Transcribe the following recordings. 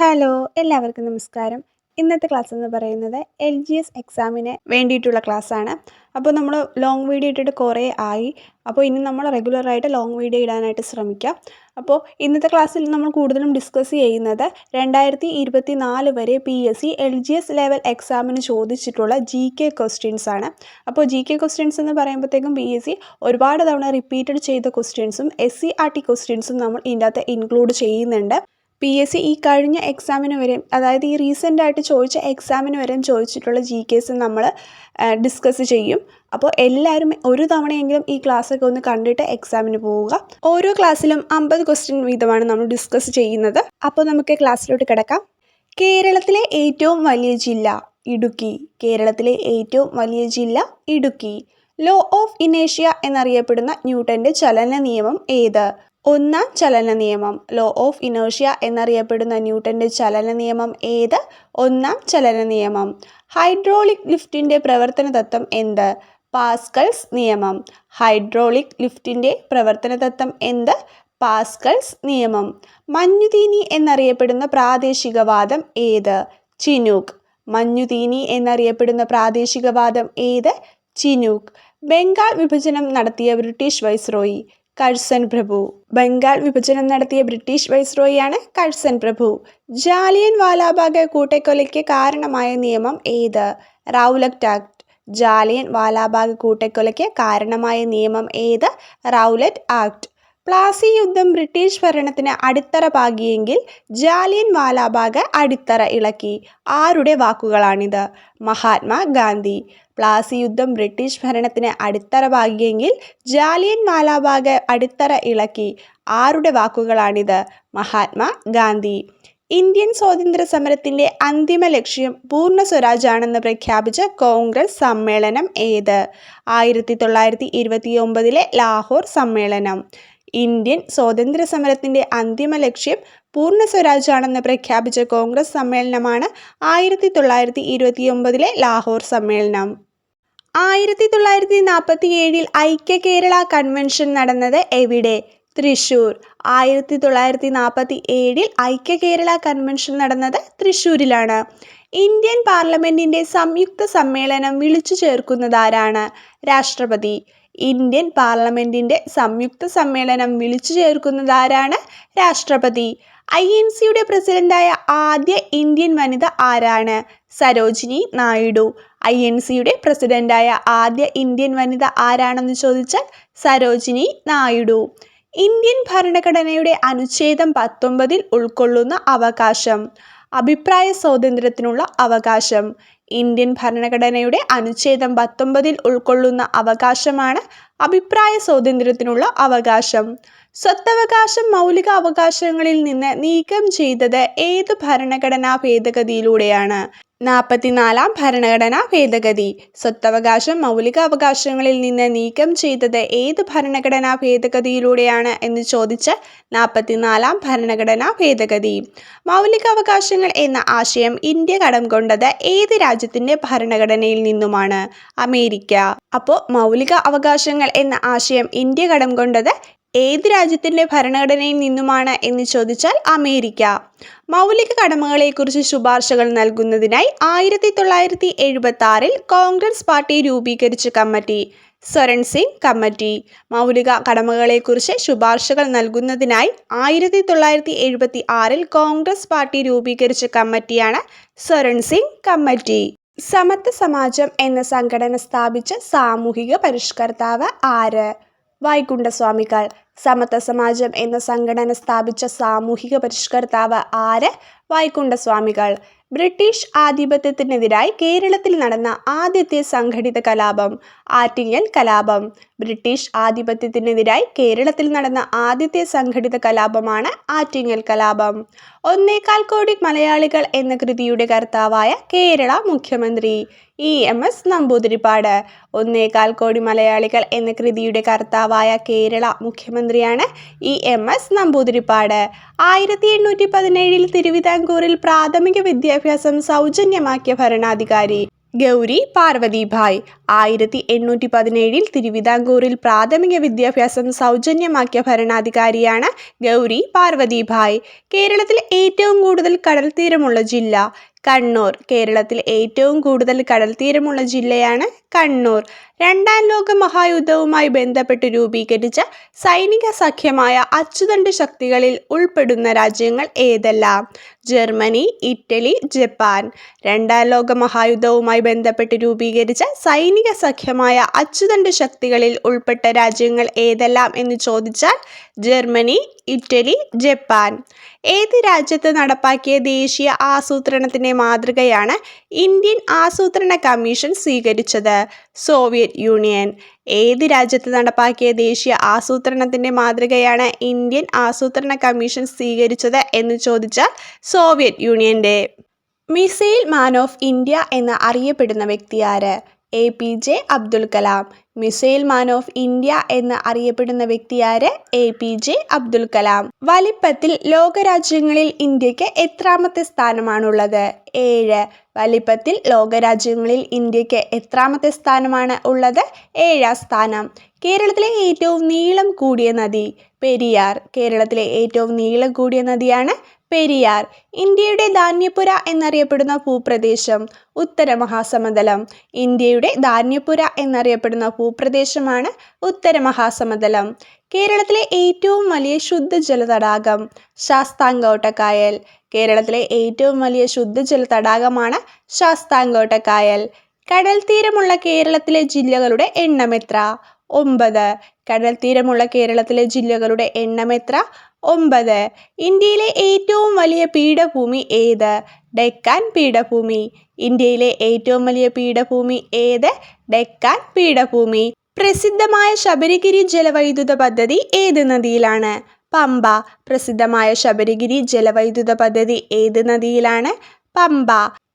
Hello എല്ലാവർക്കും നമസ്കാരം. ഇന്നത്തെ ക്ലാസ് എന്ന് പറയുന്നത് എൽ ജി എസ് എക്സാമിന് വേണ്ടിയിട്ടുള്ള ക്ലാസ്സാണ്. അപ്പോൾ നമ്മൾ ലോങ് വീഡിയോ ഇട്ടിട്ട് കുറേ ആയി. അപ്പോൾ ഇനി നമ്മൾ റെഗുലറായിട്ട് ലോങ് വീഡിയോ ഇടാനായിട്ട് ശ്രമിക്കാം. അപ്പോൾ ഇന്നത്തെ ക്ലാസ്സിൽ നമ്മൾ കൂടുതലും ഡിസ്കസ് ചെയ്യുന്നത് രണ്ടായിരത്തി ഇരുപത്തി നാല് വരെ P S C L G S level എക്സാമിന് ചോദിച്ചിട്ടുള്ള ജി കെ ആണ്. അപ്പോൾ ജി കെ ക്വസ്റ്റ്യൻസ് എന്ന് പറയുമ്പോഴത്തേക്കും പി എസ് സി ഒരുപാട് തവണ റിപ്പീറ്റഡ് ചെയ്ത ക്വസ്റ്റ്യൻസും എസ് സി ആർ ടി ക്വസ്റ്റ്യൻസും നമ്മൾ ഇതിന്റെ അകത്ത് ഇൻക്ലൂഡ് ചെയ്യുന്നുണ്ട്. പി എസ് സി ഈ കഴിഞ്ഞ എക്സാമിന് വരെ അതായത് ഈ റീസെന്റായിട്ട് ചോദിച്ച എക്സാമിന് വരെ ചോദിച്ചിട്ടുള്ള ജി കേസ് നമ്മൾ ഡിസ്കസ് ചെയ്യും. അപ്പോൾ എല്ലാവരും ഒരു തവണയെങ്കിലും ഈ ക്ലാസ്സൊക്കെ ഒന്ന് കണ്ടിട്ട് എക്സാമിന് പോവുക. ഓരോ ക്ലാസ്സിലും അമ്പത് ക്വസ്റ്റ്യൻ വീതമാണ് നമ്മൾ ഡിസ്കസ് ചെയ്യുന്നത്. അപ്പോൾ നമുക്ക് ക്ലാസ്സിലോട്ട് കിടക്കാം. കേരളത്തിലെ ഏറ്റവും വലിയ ജില്ല ഇടുക്കി. കേരളത്തിലെ ഏറ്റവും വലിയ ജില്ല ഇടുക്കി. ലോ ഓഫ് ഇനേഷ്യ എന്നറിയപ്പെടുന്ന ന്യൂട്ടന്റെ ചലന നിയമം ഏത്? ഒന്നാം ചലന നിയമം ലോ ഓഫ് ഇനേഷ്യ എന്നറിയപ്പെടുന്ന ന്യൂട്ടന്റെ ചലന നിയമം ഏത്? ഒന്നാം ചലന നിയമം ഹൈഡ്രോളിക് ലിഫ്റ്റിന്റെ പ്രവർത്തന തത്വം എന്ത്? പാസ്കൾസ് നിയമം. ഹൈഡ്രോളിക് ലിഫ്റ്റിന്റെ പ്രവർത്തന തത്വം എന്ത്? പാസ്കൾസ് നിയമം. മഞ്ഞുതീനി എന്നറിയപ്പെടുന്ന പ്രാദേശികവാദം ഏത്? ചിനൂക്ക്. മഞ്ഞുതീനി എന്നറിയപ്പെടുന്ന പ്രാദേശികവാദം ഏത്? ചിനൂക്ക്. ബംഗാൾ വിഭജനം നടത്തിയ ബ്രിട്ടീഷ് വൈസ്രോയി കഴ്സൺ പ്രഭു. ബംഗാൾ വിഭജനം നടത്തിയ ബ്രിട്ടീഷ് വൈസ്രോയിയാണ് കഴ്സൻ പ്രഭു. ജാലിയൻ വാലാബാഗ് കൂട്ടക്കൊലയ്ക്ക് കാരണമായ നിയമം ഏത്? Rowlatt act. ജാലിയൻ വാലാബാഗ് കൂട്ടക്കൊലയ്ക്ക് കാരണമായ നിയമം ഏത്? Rowlatt act. പ്ലാസി യുദ്ധം ബ്രിട്ടീഷ് ഭരണത്തിന് അടിത്തറ പാകിയെങ്കിൽ ജാലിയൻ വാലാബാഗ് അടിത്തറ ഇളക്കി. ആരുടെ വാക്കുകളാണിത്? മഹാത്മാ ഗാന്ധി. പ്ലാസി യുദ്ധം ബ്രിട്ടീഷ് ഭരണത്തിന് അടിത്തറ പാകിയെങ്കിൽ ജാലിയൻ വാലാബാഗ് അടിത്തറ ഇളക്കി. ആരുടെ വാക്കുകളാണിത്? മഹാത്മാ ഗാന്ധി. ഇന്ത്യൻ സ്വാതന്ത്ര്യ സമരത്തിന്റെ അന്തിമ ലക്ഷ്യം പൂർണ സ്വരാജാണെന്ന് പ്രഖ്യാപിച്ച കോൺഗ്രസ് സമ്മേളനം ഏത്? ആയിരത്തി തൊള്ളായിരത്തി ഇരുപത്തി ഒമ്പതിലെ ലാഹോർ സമ്മേളനം. ഇന്ത്യൻ സ്വാതന്ത്ര്യ സമരത്തിന്റെ അന്തിമ ലക്ഷ്യം പൂർണ സ്വരാജാണെന്ന് പ്രഖ്യാപിച്ച കോൺഗ്രസ് സമ്മേളനമാണ് ആയിരത്തി തൊള്ളായിരത്തി ഇരുപത്തി ഒമ്പതിലെ ലാഹോർ സമ്മേളനം. ആയിരത്തി തൊള്ളായിരത്തി നാൽപ്പത്തി ഏഴിൽ ഐക്യ കേരള കൺവെൻഷൻ നടന്നത് എവിടെ? തൃശൂർ. ആയിരത്തി തൊള്ളായിരത്തി നാൽപ്പത്തി ഏഴിൽ ഐക്യ കേരള കൺവെൻഷൻ നടന്നത് തൃശ്ശൂരിലാണ് ഇന്ത്യൻ പാർലമെന്റിന്റെ സംയുക്ത സമ്മേളനം വിളിച്ചു ചേർക്കുന്നതാരാണ് രാഷ്ട്രപതി. ഇന്ത്യൻ പാർലമെന്റിന്റെ സംയുക്ത സമ്മേളനം വിളിച്ചു ചേർക്കുന്നതാരാണ് രാഷ്ട്രപതി? ഐ എൻ സിയുടെ പ്രസിഡന്റായ ആദ്യ ഇന്ത്യൻ വനിത ആരാണ്? സരോജിനി നായിഡു. ഐ എൻ സിയുടെ പ്രസിഡന്റായ ആദ്യ ഇന്ത്യൻ വനിത ആരാണെന്ന് ചോദിച്ചാൽ സരോജിനി നായിഡു. ഇന്ത്യൻ ഭരണഘടനയുടെ അനുച്ഛേദം പത്തൊമ്പതിൽ ഉൾക്കൊള്ളുന്ന അവകാശം. അഭിപ്രായ സ്വാതന്ത്ര്യത്തിനുള്ള അവകാശം. ഇന്ത്യൻ ഭരണഘടനയുടെ അനുച്ഛേദം പത്തൊമ്പതിൽ ഉൾക്കൊള്ളുന്ന അവകാശമാണ് അഭിപ്രായ സ്വാതന്ത്ര്യത്തിനുള്ള അവകാശം. സ്വത്തവകാശം മൗലിക അവകാശങ്ങളിൽ നിന്ന് നീക്കം ചെയ്തത് ഏത് ഭരണഘടനാ ഭേദഗതിയിലൂടെയാണ്? നാൽപ്പത്തിനാലാം ഭരണഘടനാ ഭേദഗതി. സ്വത്തവകാശം മൗലിക അവകാശങ്ങളിൽ നിന്ന് നീക്കം ചെയ്തത് ഏത് ഭരണഘടനാ ഭേദഗതിയിലൂടെയാണ് എന്ന് ചോദിച്ച് നാൽപ്പത്തിനാലാം ഭരണഘടനാ ഭേദഗതി. മൗലിക അവകാശങ്ങൾ എന്ന ആശയം ഇന്ത്യ കടം കൊണ്ടത് ഏത് രാജ്യത്തിന്റെ ഭരണഘടനയിൽ നിന്നുമാണ്? അമേരിക്ക. അപ്പോൾ മൗലിക അവകാശങ്ങൾ എന്ന ആശയം ഇന്ത്യ കടം കൊണ്ടത് ഏത് രാജ്യത്തിന്റെ ഭരണഘടനയിൽ നിന്നുമാണ് എന്ന് ചോദിച്ചാൽ അമേരിക്ക. മൗലിക കടമകളെക്കുറിച്ച് ശുപാർശകൾ നൽകുന്നതിനായി ആയിരത്തി തൊള്ളായിരത്തി എഴുപത്തി ആറിൽ കോൺഗ്രസ് പാർട്ടി രൂപീകരിച്ച കമ്മിറ്റി സ്വരൺ സിംഗ് കമ്മിറ്റി. മൗലിക കടമകളെക്കുറിച്ച് ശുപാർശകൾ നൽകുന്നതിനായി ആയിരത്തി തൊള്ളായിരത്തി എഴുപത്തി ആറിൽ കോൺഗ്രസ് പാർട്ടി രൂപീകരിച്ച കമ്മിറ്റിയാണ് സ്വരൺ സിംഗ് കമ്മിറ്റി. സമത്വ സമാജം എന്ന സംഘടന സ്ഥാപിച്ച സാമൂഹിക പരിഷ്കർത്താവ് ആര്? വൈകുണ്ഠസ്വാമികൾ സമത്വ സമാജം എന്ന സംഘടന സ്ഥാപിച്ച സാമൂഹിക പരിഷ്കർത്താവ് ആര്? വൈകുണ്ഠസ്വാമികൾ. ബ്രിട്ടീഷ് ആധിപത്യത്തിനെതിരായി കേരളത്തിൽ നടന്ന ആദ്യത്തെ സംഘടിത കലാപം ആറ്റിങ്ങൽ കലാപം. ബ്രിട്ടീഷ് ആധിപത്യത്തിനെതിരായി കേരളത്തിൽ നടന്ന ആദ്യത്തെ സംഘടിത കലാപമാണ് ആറ്റിങ്ങൽ കലാപം. ഒന്നേകാൽ കോടി മലയാളികൾ എന്ന കൃതിയുടെ കർത്താവായ കേരള മുഖ്യമന്ത്രി ഇ എം എസ് നമ്പൂതിരിപ്പാട്. ഒന്നേകാൽ കോടി മലയാളികൾ എന്ന കൃതിയുടെ കർത്താവായ കേരള മുഖ്യമന്ത്രിയാണ് ഇ എം എസ് നമ്പൂതിരിപ്പാട്. ആയിരത്തി എണ്ണൂറ്റി പതിനേഴിൽ തിരുവിതാംകൂറിൽ പ്രാഥമിക വിദ്യാഭ്യാസം സൗജന്യമാക്കിയ ഭരണാധികാരി. ഗൗരി പാർവതിഭായ്. ആയിരത്തി എണ്ണൂറ്റി പതിനേഴിൽ തിരുവിതാംകൂറിൽ പ്രാഥമിക വിദ്യാഭ്യാസം സൗജന്യമാക്കിയ ഭരണാധികാരിയാണ് ഗൗരി പാർവതിഭായ്. കേരളത്തിലെ ഏറ്റവും കൂടുതൽ കടൽത്തീരമുള്ള ജില്ല കണ്ണൂർ കേരളത്തിൽ ഏറ്റവും കൂടുതൽ കടൽത്തീരമുള്ള ജില്ലയാണ് കണ്ണൂർ. രണ്ടാം ലോക മഹായുദ്ധവുമായി ബന്ധപ്പെട്ട് രൂപീകരിച്ച സൈനിക സഖ്യമായ അച്ചുതണ്ട് ശക്തികളിൽ ഉൾപ്പെടുന്ന രാജ്യങ്ങൾ ഏതെല്ലാം? Germany Italy Japan. രണ്ടാം ലോക മഹായുദ്ധവുമായി ബന്ധപ്പെട്ട് രൂപീകരിച്ച സൈനിക സഖ്യമായ അച്ചുതണ്ട് ശക്തികളിൽ ഉൾപ്പെട്ട രാജ്യങ്ങൾ ഏതെല്ലാം എന്ന് ചോദിച്ചാൽ ജർമ്മനി ഇറ്റലി ജപ്പാൻ. ഏത് രാജ്യത്ത് നടപ്പാക്കിയ ദേശീയ ആസൂത്രണത്തിന്റെ മാതൃകയാണ് ഇന്ത്യൻ ആസൂത്രണ കമ്മീഷൻ സ്വീകരിച്ചത്? Soviet Union. ഏത് രാജ്യത്ത് നടപ്പാക്കിയ ദേശീയ ആസൂത്രണത്തിന്റെ മാതൃകയാണ് ഇന്ത്യൻ ആസൂത്രണ കമ്മീഷൻ സ്വീകരിച്ചത് എന്ന് ചോദിച്ചാൽ സോവിയറ്റ് യൂണിയന്റെ മിസൈൽ മാൻ ഓഫ് ഇന്ത്യ എന്ന് അറിയപ്പെടുന്ന വ്യക്തി ആര്? A P J Abdul Kalam. Missile man of India എന്ന് അറിയപ്പെടുന്ന വ്യക്തിയാര് A P J Abdul Kalam. വലിപ്പത്തിൽ ലോകരാജ്യങ്ങളിൽ ഇന്ത്യയ്ക്ക് എത്രാമത്തെ സ്ഥാനമാണുള്ളത്? ഏഴ്. വലിപ്പത്തിൽ ലോകരാജ്യങ്ങളിൽ ഇന്ത്യയ്ക്ക് എത്രാമത്തെ സ്ഥാനമാണ് ഉള്ളത്? ഏഴാം സ്ഥാനം. കേരളത്തിലെ ഏറ്റവും നീളം കൂടിയ നദി പെരിയാർ. കേരളത്തിലെ ഏറ്റവും നീളം കൂടിയ നദിയാണ് പെരിയാർ ഇന്ത്യയുടെ ധാന്യപുര എന്നറിയപ്പെടുന്ന ഭൂപ്രദേശം ഉത്തര മഹാസമതലം ഇന്ത്യയുടെ ധാന്യപുര എന്നറിയപ്പെടുന്ന ഭൂപ്രദേശമാണ് ഉത്തര മഹാസമതലം കേരളത്തിലെ ഏറ്റവും വലിയ ശുദ്ധജല തടാകം ശാസ്താംകോട്ടക്കായൽ. കേരളത്തിലെ ഏറ്റവും വലിയ ശുദ്ധജല തടാകമാണ് ശാസ്താംകോട്ടക്കായൽ. കടൽ തീരമുള്ള കേരളത്തിലെ ജില്ലകളുടെ എണ്ണം എത്ര? ഒമ്പത്. കടൽ തീരമുള്ള കേരളത്തിലെ ജില്ലകളുടെ എണ്ണം എത്ര? ഒമ്പത്. ഇന്ത്യയിലെ ഏറ്റവും വലിയ പീഠഭൂമി ഏത്? ഡെക്കാൻ പീഠഭൂമി. ഇന്ത്യയിലെ ഏറ്റവും വലിയ പീഠഭൂമി ഏത്? ഡെക്കാൻ പീഠഭൂമി. പ്രസിദ്ധമായ ശബരിഗിരി ജലവൈദ്യുത പദ്ധതി ഏത് നദിയിലാണ്? പമ്പ. പ്രസിദ്ധമായ ശബരിഗിരി ജലവൈദ്യുത പദ്ധതി ഏത് നദിയിലാണ്? പമ്പ.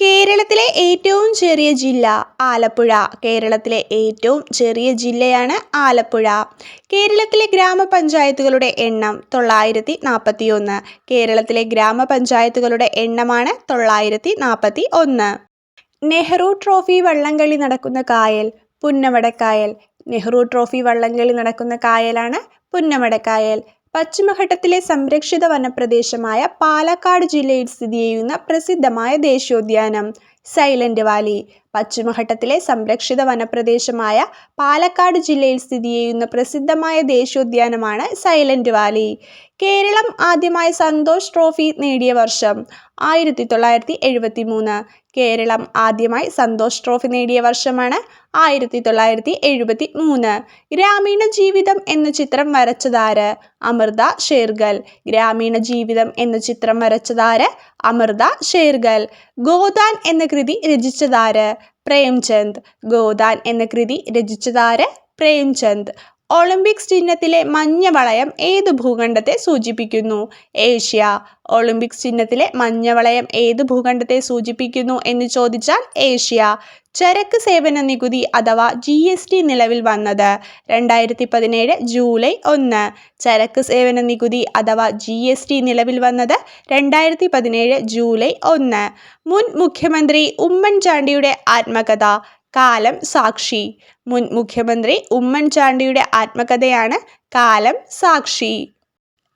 കേരളത്തിലെ ഏറ്റവും ചെറിയ ജില്ല ആലപ്പുഴ. കേരളത്തിലെ ഏറ്റവും ചെറിയ ജില്ലയാണ് ആലപ്പുഴ. കേരളത്തിലെ ഗ്രാമപഞ്ചായത്തുകളുടെ എണ്ണം തൊള്ളായിരത്തി നാൽപ്പത്തി ഒന്ന് കേരളത്തിലെ ഗ്രാമപഞ്ചായത്തുകളുടെ എണ്ണമാണ് തൊള്ളായിരത്തി നാൽപ്പത്തി ഒന്ന് നെഹ്റു ട്രോഫി വള്ളംകളി നടക്കുന്ന കായൽ പുന്നമടക്കായൽ. നെഹ്റു ട്രോഫി വള്ളംകളി നടക്കുന്ന കായലാണ് പുന്നമടക്കായൽ. പശ്ചിമഘട്ടത്തിലെ സംരക്ഷിത വനപ്രദേശമായ പാലക്കാട് ജില്ലയിൽ സ്ഥിതി ചെയ്യുന്ന പ്രസിദ്ധമായ ദേശീയോദ്യാനം. Silent Valley. പശ്ചിമഘട്ടത്തിലെ സംരക്ഷിത വനപ്രദേശമായ പാലക്കാട് ജില്ലയിൽ സ്ഥിതി ചെയ്യുന്ന പ്രസിദ്ധമായ ദേശീയോദ്യാനമാണ് സൈലന്റ് വാലി. കേരളം ആദ്യമായി സന്തോഷ് ട്രോഫി നേടിയ വർഷം ആയിരത്തി തൊള്ളായിരത്തി എഴുപത്തി മൂന്ന് കേരളം ആദ്യമായി സന്തോഷ് ട്രോഫി നേടിയ വർഷമാണ് ആയിരത്തി തൊള്ളായിരത്തി എഴുപത്തി മൂന്ന് ഗ്രാമീണ ജീവിതം എന്ന ചിത്രം വരച്ചതാര്? അമൃത ഷേർഗൽ. ഗ്രാമീണ ജീവിതം എന്ന ചിത്രം വരച്ചതാര്? അമൃത ഷേർഗൽ. ഗോദാൻ എന്ന കൃതി രചിച്ചതാര്? പ്രേംചന്ദ് ഗോദാൻ എന്ന കൃതി രചിച്ചതാര്? പ്രേംചന്ദ്. ഒളിമ്പിക്സ് ചിഹ്നത്തിലെ മഞ്ഞ വളയം ഏത് ഭൂഖണ്ഡത്തെ സൂചിപ്പിക്കുന്നു? ഏഷ്യ. ഒളിമ്പിക്സ് ചിഹ്നത്തിലെ മഞ്ഞ വളയം ഏത് ഭൂഖണ്ഡത്തെ സൂചിപ്പിക്കുന്നു എന്ന് ചോദിച്ചാൽ ഏഷ്യ. ചരക്ക് സേവന നികുതി അഥവാ ജി എസ് ടി നിലവിൽ വന്നത് രണ്ടായിരത്തി പതിനേഴ് ജൂലൈ ഒന്ന്. ചരക്ക് സേവന നികുതി അഥവാ ജി എസ് ടി നിലവിൽ വന്നത് രണ്ടായിരത്തി പതിനേഴ് ജൂലൈ ഒന്ന്. മുൻ മുഖ്യമന്ത്രി ഉമ്മൻചാണ്ടിയുടെ ആത്മകഥ കാലം സാക്ഷി. മുൻ മുഖ്യമന്ത്രി ഉമ്മൻചാണ്ടിയുടെ ആത്മകഥയാണ് കാലം സാക്ഷി.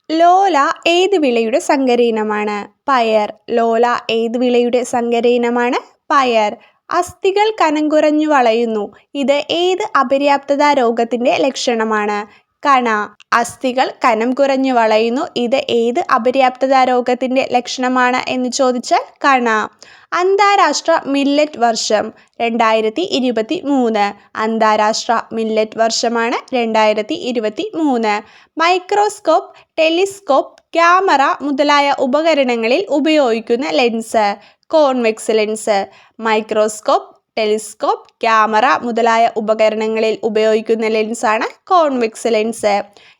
ലോല ഏത് വിളയുടെ സങ്കരീനമാണ് പയർ. ലോല ഏത് വിളയുടെ സങ്കരീനമാണ് പയർ. അസ്ഥികൾ കനം കുറഞ്ഞു വളയുന്നു. ഇത് ഏത് അപര്യാപ്തത രോഗത്തിന്റെ ലക്ഷണമാണ്? കണ. അസ്ഥികൾ കനം കുറഞ്ഞു വളയുന്നു. ഇത് ഏത് അപര്യാപ്തത രോഗത്തിന്റെ ലക്ഷണമാണ് എന്ന് ചോദിച്ചാൽ കണ. അന്താരാഷ്ട്ര മില്ലറ്റ് വർഷം രണ്ടായിരത്തി ഇരുപത്തി മൂന്ന് അന്താരാഷ്ട്ര മില്ലറ്റ് വർഷമാണ് രണ്ടായിരത്തി ഇരുപത്തി മൂന്ന് മൈക്രോസ്കോപ്പ് ടെലിസ്കോപ്പ് ക്യാമറ മുതലായ ഉപകരണങ്ങളിൽ ഉപയോഗിക്കുന്ന lens convex lens. Microscope telescope camera മുതലായ ഉപകരണങ്ങളിൽ ഉപയോഗിക്കുന്ന ലെൻസാണ് കോൺവെക്സ് ലെൻസ്.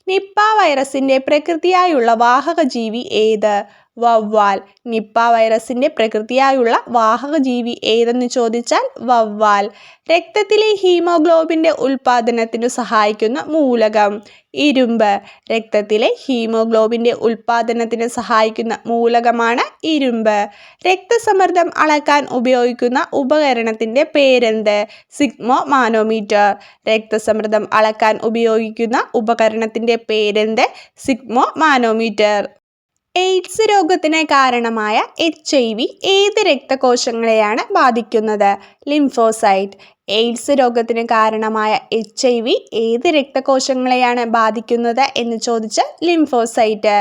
നിപ്പ വൈറസിന്റെ പ്രകൃതിയായുള്ള വാഹക ജീവി ഏത്? വവ്വാൽ. നിപ്പ വൈറസിന്റെ പ്രകൃതിയായുള്ള വാഹക ജീവി ഏതെന്ന് ചോദിച്ചാൽ വവ്വാൽ. രക്തത്തിലെ ഹീമോഗ്ലോബിന്റെ ഉൽപ്പാദനത്തിനു സഹായിക്കുന്ന മൂലകം ഇരുമ്പ്. രക്തത്തിലെ ഹീമോഗ്ലോബിന്റെ ഉൽപ്പാദനത്തിന് സഹായിക്കുന്ന മൂലകമാണ് ഇരുമ്പ്. രക്തസമ്മർദ്ദം അളക്കാൻ ഉപയോഗിക്കുന്ന ഉപകരണത്തിന്റെ പേരെന്ത്? Sphygmomanometer. രക്തസമ്മർദ്ദം അളക്കാൻ ഉപയോഗിക്കുന്ന ഉപകരണത്തിന്റെ പേരെന്ത്? സിഗ്മോ മാനോമീറ്റർ. എയ്ഡ്സ് രോഗത്തിന് കാരണമായ എച്ച് ഐ വി ഏത് രക്തകോശങ്ങളെയാണ് ബാധിക്കുന്നത്? ലിംഫോസൈറ്റ്. എയ്ഡ്സ് രോഗത്തിന് കാരണമായ എച്ച് ഐ വി ഏത് രക്തകോശങ്ങളെയാണ് ബാധിക്കുന്നത് എന്ന് ചോദിച്ച ലിംഫോസൈറ്റ്.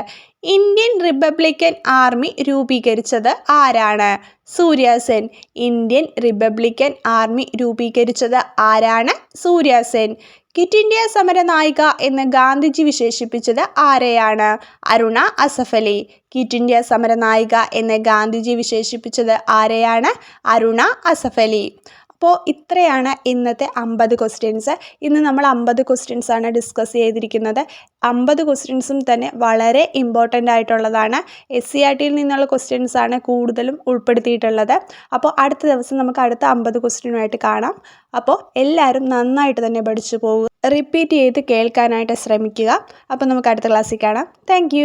ഇന്ത്യൻ റിപ്പബ്ലിക്കൻ ആർമി രൂപീകരിച്ചത് ആരാണ്? സൂര്യാസൻ. ഇന്ത്യൻ റിപ്പബ്ലിക്കൻ ആർമി രൂപീകരിച്ചത് ആരാണ്? സൂര്യാസെൻ. ക്വിറ്റ് ഇന്ത്യ സമര നായിക എന്ന് ഗാന്ധിജി വിശേഷിപ്പിച്ചത് ആരെയാണ്? അരുണ അസഫലി. കിറ്റ് ഇന്ത്യ സമര നായിക എന്ന് ഗാന്ധിജി വിശേഷിപ്പിച്ചത് ആരെയാണ്? അരുണ അസഫലി. അപ്പോൾ ഇത്രയാണ് ഇന്നത്തെ അമ്പത് ക്വസ്റ്റ്യൻസ് ഇന്ന് നമ്മൾ അമ്പത് ആണ് ഡിസ്കസ് ചെയ്തിരിക്കുന്നത്. അമ്പത് ക്വസ്റ്റ്യൻസും തന്നെ വളരെ ഇമ്പോർട്ടന്റ് ആയിട്ടുള്ളതാണ്. എസ് സി ആർ ടിയിൽ നിന്നുള്ള ക്വസ്റ്റ്യൻസ് ആണ് കൂടുതലും ഉൾപ്പെടുത്തിയിട്ടുള്ളത്. അപ്പോൾ അടുത്ത ദിവസം നമുക്ക് അടുത്ത അമ്പത് ക്വസ്റ്റ്യനുമായിട്ട് കാണാം. അപ്പോൾ എല്ലാവരും നന്നായിട്ട് തന്നെ പഠിച്ചു പോകുക റിപ്പീറ്റ് ചെയ്ത് കേൾക്കാനായിട്ട് ശ്രമിക്കുക. അപ്പോൾ നമുക്ക് അടുത്ത ക്ലാസ്സിൽ കാണാം. താങ്ക്